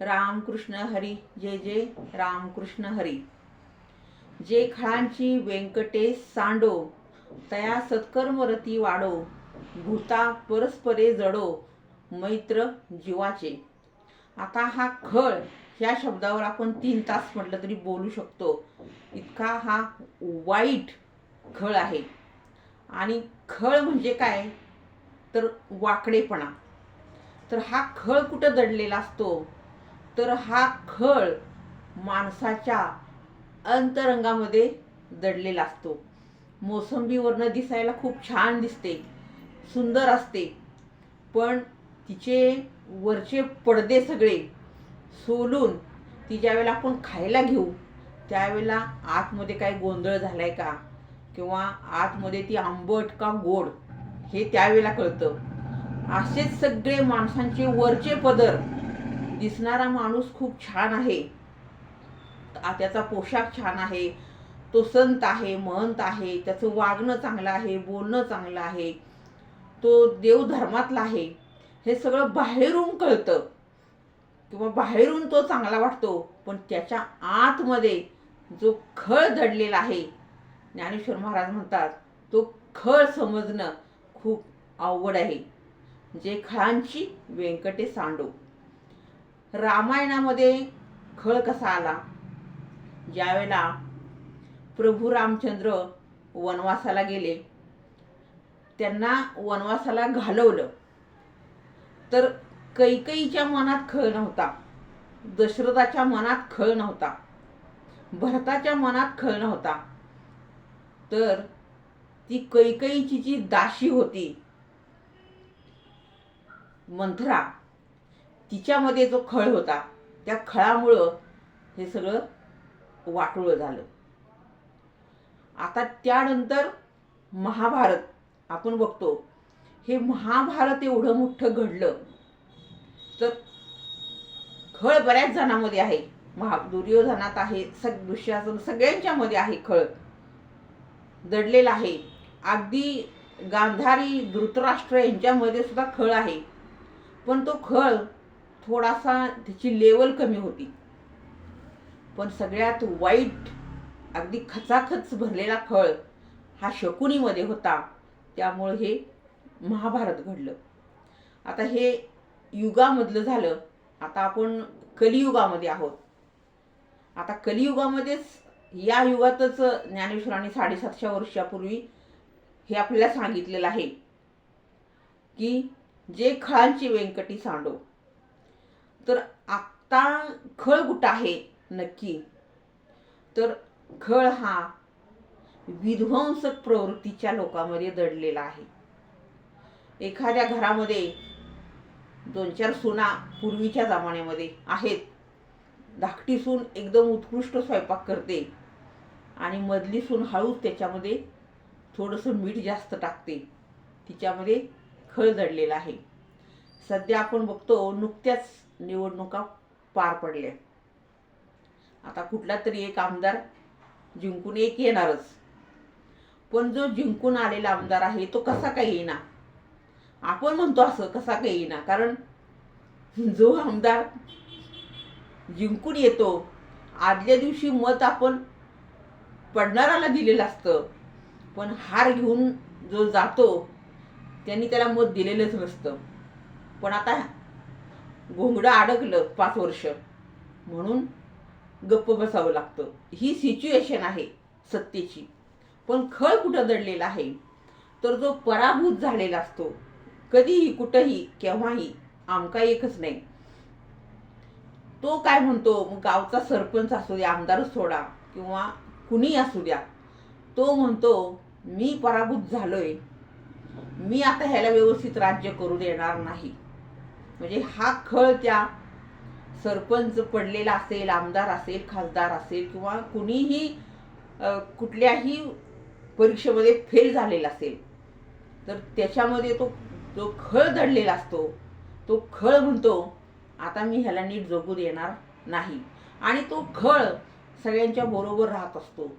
रामकृष्ण हरी जय जय रामकृष्ण हरी. जे खळांची व्यंकटेश सांडो तया सत्कर्मरती वाडो भूता परस्परे जडो मैत्र जीवाचे. आता हा खळ ह्या शब्दावर आपण तीन तास म्हटलं तरी बोलू शकतो. इतका हा वाईट खळ आहे. आणि खळ म्हणजे काय? तर वाकडेपणा. तर हा खळ कुठं दडलेला असतो? तर हा खळ माणसाच्या अंतरंगामध्ये दडलेला असतो. मोसंबीवरनं दिसायला खूप छान दिसते सुंदर असते. पण तिचे वरचे पडदे सगळे सोलून ती ज्यावेळेला आपण खायला घेऊ त्यावेळेला आतमध्ये काय गोंधळ झालाय का? किंवा आतमध्ये ती आंबट का गोड? हे त्यावेळेला कळतं. असेच सगळे माणसांचे वरचे पदर दिसणारा माणूस खूप छान आहे. त्याचा पोशाख छान आहे. तो संत आहे महंत आहे. त्याचं वागणं चांगलं आहे बोलणं चांगलं आहे. तो देवधर्मातला आहे. हे सगळं बाहेरून कळतं. किंवा बाहेरून तो चांगला वाटतो. पण त्याच्या आतमध्ये जो खळ दडलेला आहे ज्ञानेश्वर महाराज म्हणतात तो खळ समजणं खूप अवघड आहे. जे खळांची व्यंकटे सांडो रामायणामध्ये खळ कसा आला? ज्यावेळेला प्रभू रामचंद्र वनवासाला गेले त्यांना वनवासाला घालवलं तर कैकईच्या मनात खळ नव्हता दशरथाच्या मनात खळ नव्हता भरताच्या मनात खळ नव्हता. तर ती कैकईची जी दाशी होती मंथरा तिच्यामध्ये जो खळ होता त्या खळामुळं हे सगळं वाटोळं झालं. आता त्यानंतर महाभारत आपण बघतो. हे महाभारत एवढं मोठं घडलं तर खळ बऱ्याच जणांमध्ये आहे. महा दुर्योधनात आहे सग दुःशासन सगळ्यांच्यामध्ये आहे खळ. दडलेला आहे. अगदी गांधारी धृतराष्ट्र यांच्यामध्ये सुद्धा खळ आहे. पण तो खळ थोडासा त्याची लेवल कमी होती. पण सगळ्यात वाईट अगदी खचाखच भरलेला खळ हा शकुनीमध्ये होता. त्यामुळं हे महाभारत घडलं. आता हे युगामधलं झालं. आता आपण कलियुगामध्ये आहोत. आता कलियुगामध्येच या युगातच ज्ञानेश्वरांनी साडेसातशे वर्षापूर्वी हे आपल्याला सांगितलेलं आहे की जे खळांची व्यंकटी सांडो तर आत्ता खळ कुठं आहे? नक्की. तर खळ हा विध्वंसक प्रवृत्तीच्या लोकांमध्ये दडलेला आहे. एखाद्या घरामध्ये दोन चार सुना पूर्वीच्या जमान्यामध्ये आहेत. धाकटी सून एकदम उत्कृष्ट स्वयंपाक करते आणि मधली सून हळूच त्याच्यामध्ये थोडंसं मीठ जास्त टाकते. तिच्यामध्ये खळ दडलेला आहे. सध्या आपण बघतो नुकत्याच निवडणुका पार पडल्या. आता कुठला तरी एक आमदार जिंकून एक येणारच. पण जो जिंकून आलेला आमदार आहे तो कसा काय येईना? आपण म्हणतो असं कसा काय येईना? कारण जो आमदार जिंकून येतो आदल्या दिवशी मत आपण पडणाराला दिलेलं असतं. पण हार घेऊन जो जातो त्यांनी त्याला मत दिलेलंच नसतं. पण आता घोंगडं अडकलं पाच वर्ष. म्हणून गप्प बसावं लागतं. ही सिच्युएशन आहे सत्तेची. पण खळ कुठं दडलेला आहे? तर जो पराभूत झालेला असतो कधीही कुठंही केव्हाही आमका एकच नाही. तो काय म्हणतो मग गावचा सरपंच असू द्या आमदारच सोडा किंवा कुणी असू द्या तो म्हणतो मी पराभूत झालोय. मी आता ह्याला व्यवस्थित राज्य करू देणार नाही. म्हणजे हा खळ त्या सरपंच पडलेला असेल आमदार असेल खासदार असेल किंवा कुणीही कुठल्याही परीक्षेमध्ये फेल झालेला असेल तर त्याच्यामध्ये तो जो खळ दडलेला असतो. तो खळ म्हणतो आता मी ह्याला नीट जगू देणार नाही. आणि तो खळ सगळ्यांच्या बरोबर राहत असतो.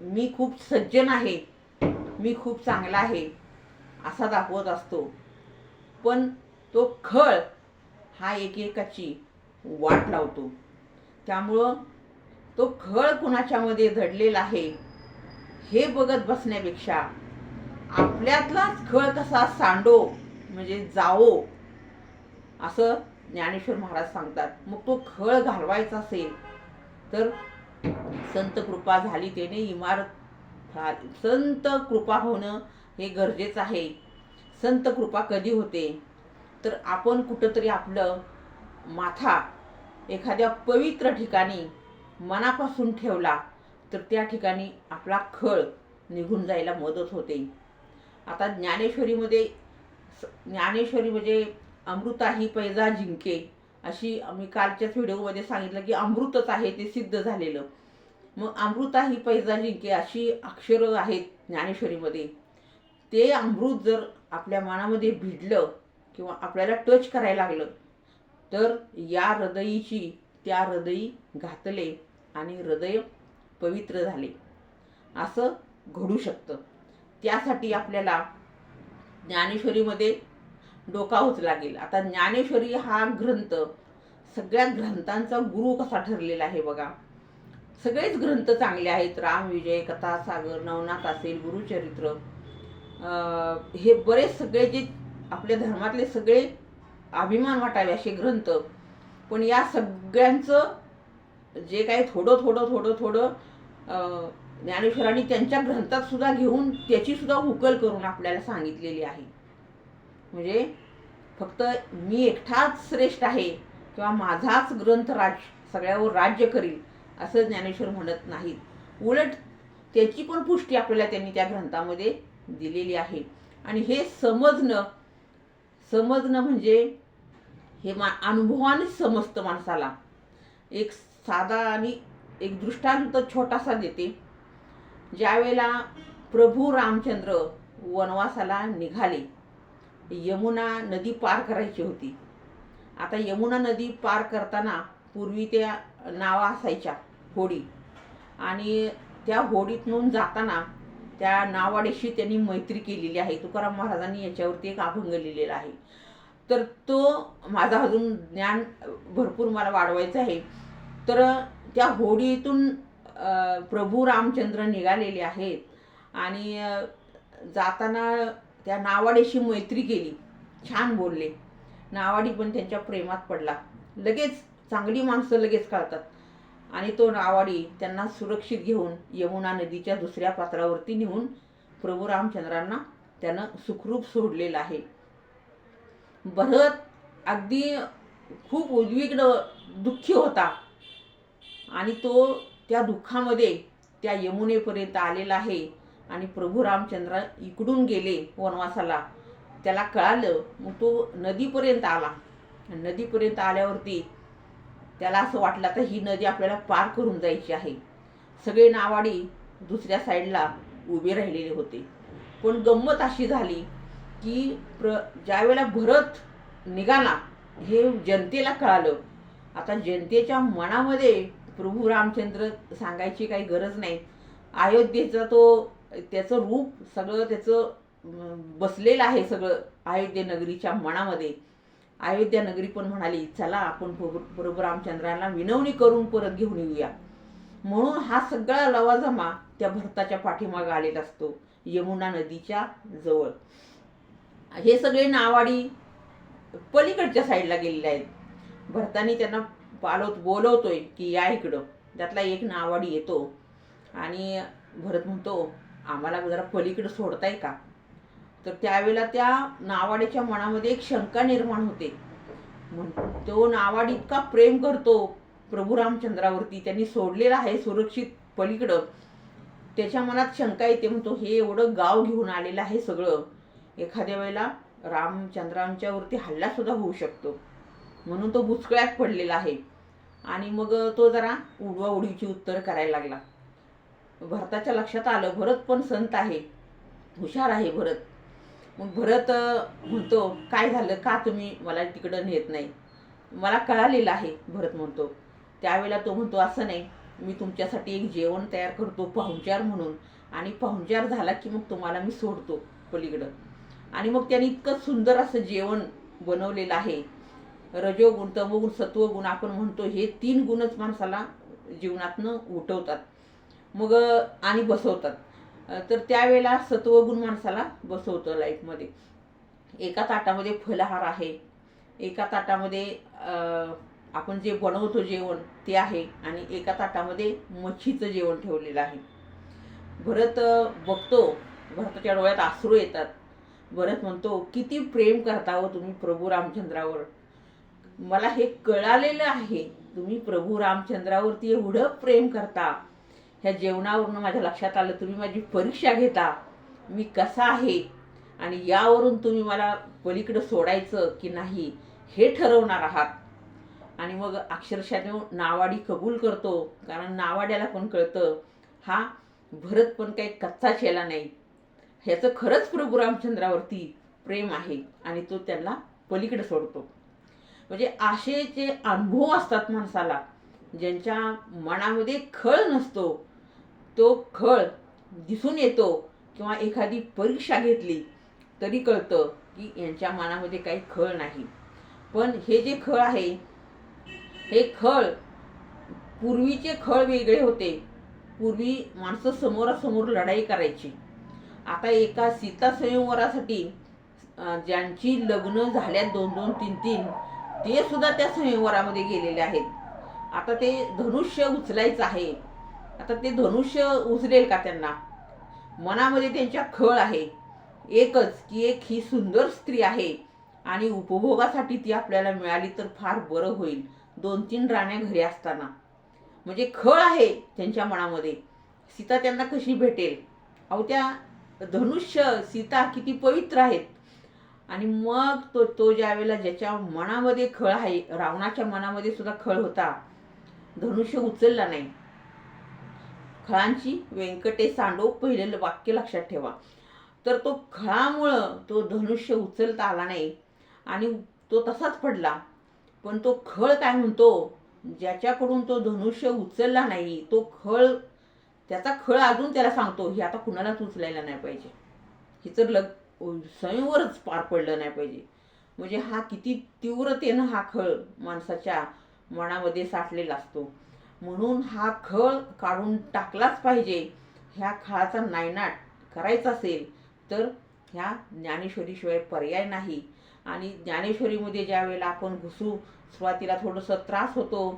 मी खूप सज्जन आहे. मी खूप चांगला आहे. असा दाखवत असतो. पण तो खळ हा एकेकाची वाट लावतो. त्यामुळं तो खळ कुणाच्यामध्ये धडलेला आहे हे बघत बसण्यापेक्षा आपल्यातलाच खळ कसा सांडो म्हणजे जावो असं ज्ञानेश्वर महाराज सांगतात. मग तो खळ घालवायचा असेल तर संत कृपा झाली त्याने इमारत संत कृपा होणं हे गरजेचं आहे. संत कृपा कधी होते? तर आपण कुठंतरी आपलं माथा एखाद्या पवित्र ठिकाणी मनापासून ठेवला तर त्या ठिकाणी आपला खळ निघून जायला मदत होते. आता ज्ञानेश्वरीमध्ये स- ज्ञानेश्वरी म्हणजे अमृता ही पैजा जिंके अशी आम्ही कालच्याच व्हिडिओमध्ये सांगितलं की अमृतच आहे ते सिद्ध झालेलं. मग अमृता ही पैजा जिंके अशी अक्षरं आहेत ज्ञानेश्वरीमध्ये. ते अमृत जर आपल्या मनामध्ये भिडलं किंवा आपल्याला टच करायला लागलं तर या हृदयीची त्या हृदयी घातले आणि हृदय पवित्र झाले. असं घडू शकतं. त्यासाठी आपल्याला ज्ञानेश्वरीमध्ये डोकावंच लागेल. आता ज्ञानेश्वरी हा ग्रंथ सगळ्या ग्रंथांचा गुरु कसा ठरलेला आहे बघा. सगळेच ग्रंथ चांगले आहेत. राम विजय कथा सागर नवनाथ असेल गुरुचरित्र. हे बरेच सगळे जे आपल्या धर्मातले सगळे अभिमान वाटावे असे ग्रंथ. पण या सगळ्यांचं जे काही थोडं थोडं थोडं थोडं ज्ञानेश्वरांनी त्यांच्या ग्रंथात सुद्धा घेऊन त्याची सुद्धा उकल करून आपल्याला सांगितलेली आहे. म्हणजे फक्त मी एकटाच श्रेष्ठ आहे किंवा माझाच ग्रंथ राज सगळ्यावर राज्य करील असं ज्ञानेश्वर म्हणत नाहीत. उलट त्याची पण पुष्टी आपल्याला त्यांनी त्या ग्रंथामध्ये दिलेली आहे. आणि हे समजणं समजणं म्हणजे हे मा अनुभवानेच समजतं माणसाला. एक साधा आणि एक दृष्टांत छोटासा देते. ज्यावेळेला प्रभू रामचंद्र वनवासाला निघाले यमुना नदी पार करायची होती. आता यमुना नदी पार करताना पूर्वी त्या नावा असायच्या होडी. आणि त्या होडीतून जाताना त्या नावाडीशी त्यांनी मैत्री केलेली आहे. तुकाराम महाराजांनी याच्यावरती एक अभंग लिहिलेला आहे. तर तो माझा अजून ज्ञान भरपूर मला वाढवायचं आहे. तर त्या होडीतून प्रभू रामचंद्र निघालेले आहेत. आणि जाताना त्या नावाडीशी मैत्री केली. छान बोलले. नावाडी पण त्यांच्या प्रेमात पडला. लगेच चांगली माणसं लगेच कळतात. आणि तो नावाडी त्यांना सुरक्षित घेऊन यमुना नदीच्या दुसऱ्या पात्रावरती नेऊन प्रभू रामचंद्रांना त्यानं सुखरूप सोडलेलं आहे. भरत अगदी खूप उद्विग्न दुःखी होता. आणि तो त्या दुःखामध्ये त्या यमुनेपर्यंत आलेला आहे आणि प्रभू रामचंद्र इकडून गेले वनवासाला. त्याला कळालं मग तो नदीपर्यंत आला. नदीपर्यंत आल्यावरती त्याला असं वाटलं तर ही नदी आपल्याला पार करून जायची आहे. सगळे नावाडी दुसऱ्या साईडला उभे राहिलेले होते. पण गंमत अशी झाली की प्र ज्यावेळेला भरत निघाला हे जनतेला कळालं. आता जनतेच्या मनामध्ये प्रभू रामचंद्र सांगायची काही गरज नाही. अयोध्येचा तो त्याचं रूप सगळं त्याचं बसलेलं आहे सगळं अयोध्ये नगरीच्या मनामध्ये. अयोध्या नगरी पण म्हणाली चला आपण प्रभू रामचंद्राला विनवणी करून परत घेऊन येऊया. म्हणून हा सगळा लवाजमा त्या भरताच्या पाठीमागे आलेला असतो यमुना नदीच्या जवळ. हे सगळे नावाडी पलीकडच्या साईडला गेलेले आहेत. भरतानी त्यांना पालवत बोलवतोय की या इकडं. त्यातला एक नावाडी येतो आणि भरत म्हणतो आम्हाला जरा पलीकडं सोडताय का? तर त्यावेळेला त्या नावाडीच्या मनामध्ये एक शंका निर्माण होते. म्हण तो नावाडी इतका प्रेम करतो प्रभू रामचंद्रावरती त्यांनी सोडलेला आहे सुरक्षित पलीकडं. त्याच्या मनात शंका येते म्हणतो हे एवढं गाव घेऊन आलेलं आहे सगळं. एखाद्या वेळेला रामचंद्रांच्यावरती हल्लासुद्धा होऊ शकतो. म्हणून तो बुचकळ्यात पडलेला आहे. आणि मग तो जरा उडवाउडीची उत्तर करायला लागला. भरताच्या लक्षात आलं भरत पण संत आहे. हुशार आहे भरत. मग भरत म्हणतो काय झालं? का तुम्ही मला तिकडं नेत नाही? मला कळालेलं आहे भरत म्हणतो. त्यावेळेला तो म्हणतो असं नाही. मी तुमच्यासाठी एक जेवण तयार करतो पाहुणचार म्हणून. आणि पाहुणचार झाला की मग तुम्हाला मी सोडतो पलीकडं. आणि मग त्याने इतकं सुंदर असं जेवण बनवलेलं आहे. रजोगुण तमोगुण सत्वगुण आपण म्हणतो हे तीन गुणच माणसाला जीवनातनं उठवतात. मग आणि बसवतात. तर त्यावेळेला सत्वगुण माणसाला बसवतं लाईफमध्ये. एका ताटामध्ये फलहार आहे. एका ताटामध्ये आपण जे बनवतो जेवण ते आहे आणि एका ताटामध्ये मच्छीचं जेवण ठेवलेलं आहे. भरत बघतो भरताच्या डोळ्यात आसरू येतात. भरत म्हणतो किती प्रेम करता हो तुम्ही प्रभू रामचंद्रावर. मला हे कळालेलं आहे. तुम्ही प्रभू रामचंद्रावरती एवढं प्रेम करता. ह्या जेवणावरून माझ्या लक्षात आलं तुम्ही माझी परीक्षा घेता. मी कसा आहे? आणि यावरून तुम्ही मला पलीकडं सोडायचं की नाही हे ठरवणार आहात. आणि मग अक्षरशः नावाडी कबूल करतो कारण नावाड्याला पण कळतं हा भरत पण काही कच्चा शेला नाही. ह्याचं खरंच प्रभू रामचंद्रावरती प्रेम आहे आणि तो त्यांना पलीकडे सोडतो. म्हणजे असे जे अनुभव असतात माणसाला ज्यांच्या मनामध्ये खळ नसतो. तो खळ दिसून येतो किंवा एखादी परीक्षा घेतली तरी कळतं की यांच्या मनामध्ये काही खळ नाही. पण हे जे खळ आहे हे खळ पूर्वीचे खळ वेगळे होते. पूर्वी माणसं समोरासमोर लढाई करायची. आता एका सीता स्वयंवरासाठी ज्यांची लग्न झाल्यात दोन दोन तीन तीन ते सुद्धा त्या स्वयंवरामध्ये गेलेले आहेत. आता ते धनुष्य उचलायचं आहे. आता ते धनुष्य उचलेल का त्यांना? मनामध्ये त्यांच्या खळ आहे. एकच की एक ही सुंदर स्त्री आहे आणि उपभोगासाठी ती आपल्याला मिळाली तर फार बरं होईल. दोन तीन राण्या घरी असताना. म्हणजे खळ आहे त्यांच्या मनामध्ये. सीता त्यांना कशी भेटेल? अहो त्या धनुष्य सीता किती पवित्र आहेत. आणि मग तो तो ज्यावेळेला ज्याच्या मनामध्ये खळ आहे रावणाच्या मनामध्ये सुद्धा खळ होता धनुष्य उचलला नाही. खळांची व्यंकटे सांडो पहिलेलं वाक्य लक्षात ठेवा. तर तो खळामुळं तो धनुष्य उचलता आला नाही आणि तो तसाच पडला. पण तो खळ काय म्हणतो? ज्याच्याकडून तो धनुष्य उचलला नाही तो खळ त्याचा खळ अजून त्याला सांगतो हे आता कुणालाच उचलायला नाही पाहिजे. हिचं लग स्वयंवरच पार पडलं नाही पाहिजे. म्हणजे हा किती तीव्रतेनं हा खळ माणसाच्या मनामध्ये साठलेला असतो. म्हणून हा खळ काढून टाकलाच पाहिजे. ह्या खळाचा नायनाट करायचा असेल तर ह्या ज्ञानेश्वरीशिवाय पर्याय नाही. आणि ज्ञानेश्वरीमध्ये ज्या वेळेला आपण घुसू सुरुवातीला थोडंसं त्रास होतो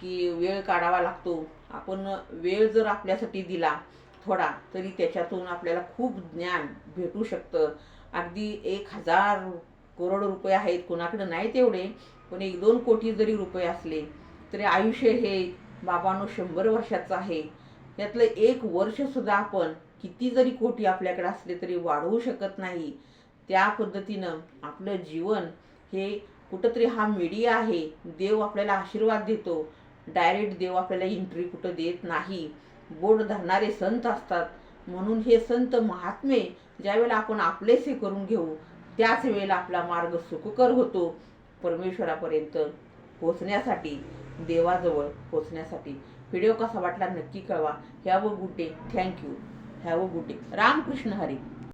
की वेळ काढावा लागतो. आपण वेळ जर आपल्यासाठी दिला थोडा तरी त्याच्यातून आपल्याला खूप ज्ञान भेटू शकतं. अगदी एक हजार करोड रुपये आहेत कोणाकडे नाही तेवढे पण एक दोन कोटी जरी रुपये असले तरी आयुष्य हे बाबांनो शंभर वर्षाचं आहे. त्यातलं एक वर्षसुद्धा आपण किती जरी कोटी आपल्याकडे असले तरी वाढवू शकत नाही. त्या पद्धतीनं आपलं जीवन हे कुठंतरी हा मीडिया आहे. देव आपल्याला आशीर्वाद देतो. डायरेक्ट देव आपल्याला एंट्री कुठं देत नाही. बोट धरणारे संत असतात. म्हणून हे संत महात्मे ज्यावेळेला आपण आपलेसे करून घेऊ त्याच वेळेला आपला मार्ग सुखकर होतो. परमेश्वरापर्यंत पोचण्यासाठी देवाजवळ पोचण्यासाठी. व्हिडिओ कसा वाटला नक्की कळवा. Have a good day thank you have a good day Ramakrishna Hari.